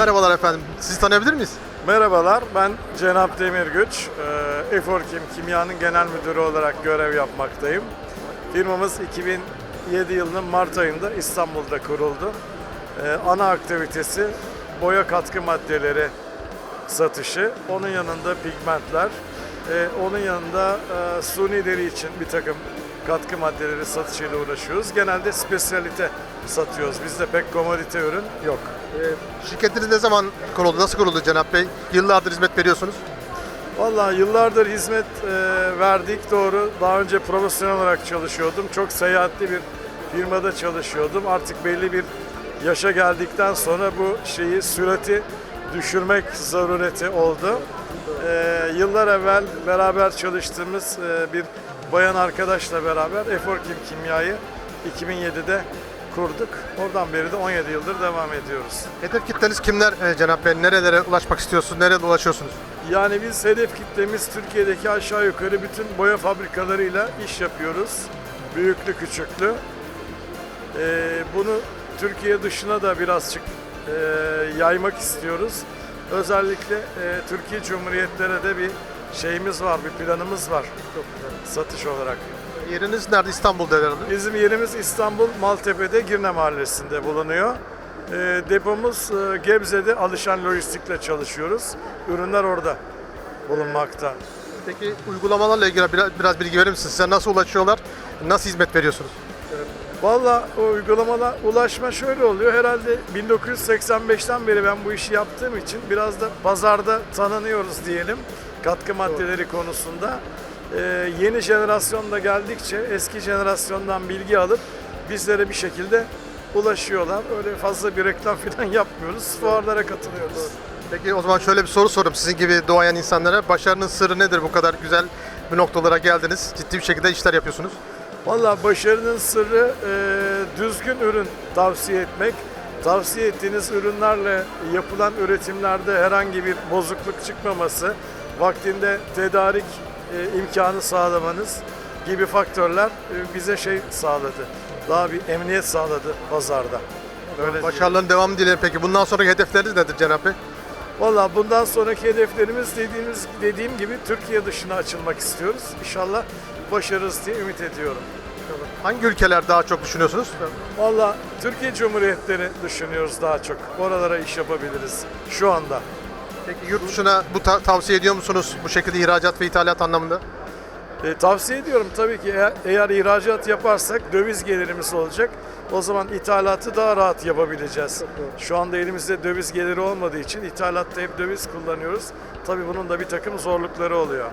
Merhabalar efendim. Sizi tanıyabilir miyiz? Merhabalar, ben Cenap Demirgüç. Ee, Eforkim Kimya'nın genel müdürü olarak görev yapmaktayım. Firmamız 2007 yılının Mart ayında İstanbul'da kuruldu. Ee, Ana aktivitesi boya katkı maddeleri satışı. Onun yanında pigmentler, ee, onun yanında e, suni deri için bir takım katkı maddeleri satışıyla uğraşıyoruz. Genelde spesiyalite satıyoruz. Bizde pek komodite ürün yok. Ee, şirketiniz ne zaman kuruldu? Nasıl kuruldu Cenap Bey? Yıllardır hizmet veriyorsunuz. Vallahi yıllardır hizmet e, verdik doğru. Daha önce profesyonel olarak çalışıyordum. Çok seyahatli bir firmada çalışıyordum. Artık belli bir yaşa geldikten sonra bu şeyi sürati düşürmek zarureti oldu. E, yıllar evvel beraber çalıştığımız e, bir bayan arkadaşla beraber Eforkim Kimya'yı 2007'de kurduk. Oradan beri de 17 yıldır devam ediyoruz. Hedef kitleniz kimler e, Cenap Bey? Nerelere ulaşmak istiyorsunuz? Nereye ulaşıyorsunuz? Yani biz hedef kitlemiz Türkiye'deki aşağı yukarı bütün boya fabrikalarıyla iş yapıyoruz. Büyüklü küçüklü. Ee, bunu Türkiye dışına da birazcık e, yaymak istiyoruz. Özellikle e, Türkiye Cumhuriyetlere de bir şeyimiz var, bir planımız var satış olarak. Yeriniz nerede? İstanbul'da herhalde. Bizim yerimiz İstanbul Maltepe'de Girne Mahallesi'nde bulunuyor. E, depomuz e, Gebze'de Alışan Lojistik'le çalışıyoruz. Ürünler orada bulunmakta. Peki uygulamalarla ilgili biraz, biraz bilgi verir misiniz? Size nasıl ulaşıyorlar? Nasıl hizmet veriyorsunuz? Valla o uygulamada ulaşma şöyle oluyor. Herhalde 1985'ten beri ben bu işi yaptığım için biraz da pazarda tanınıyoruz diyelim. Katkı maddeleri konusunda. Ee, yeni jenerasyon da geldikçe eski jenerasyondan bilgi alıp bizlere bir şekilde ulaşıyorlar. Öyle fazla bir reklam falan yapmıyoruz. Fuarlara katılıyoruz. Peki o zaman şöyle bir soru sorayım sizin gibi doğayan insanlara. Başarının sırrı nedir? Bu kadar güzel bir noktalara geldiniz. Ciddi bir şekilde işler yapıyorsunuz. Valla başarının sırrı e, düzgün ürün tavsiye etmek. Tavsiye ettiğiniz ürünlerle yapılan üretimlerde herhangi bir bozukluk çıkmaması, vaktinde tedarik e, imkanı sağlamanız gibi faktörler e, bize şey sağladı. Daha bir emniyet sağladı pazarda. Öyle Başarıların devamı dilerim. Peki bundan sonraki hedefleriniz nedir Cenap Bey? Valla bundan sonraki hedeflerimiz dediğimiz dediğim gibi Türkiye dışına açılmak istiyoruz. İnşallah başarırız diye ümit ediyorum. Hangi ülkeler daha çok düşünüyorsunuz? Valla Türkiye Cumhuriyetleri düşünüyoruz daha çok. Oralara iş yapabiliriz şu anda. Peki yurt dışına bu ta- tavsiye ediyor musunuz? Bu şekilde ihracat ve ithalat anlamında? E, tavsiye ediyorum tabii ki eğer, eğer ihracat yaparsak döviz gelirimiz olacak. O zaman ithalatı daha rahat yapabileceğiz. Şu anda elimizde döviz geliri olmadığı için ithalatta hep döviz kullanıyoruz. Tabii bunun da bir takım zorlukları oluyor.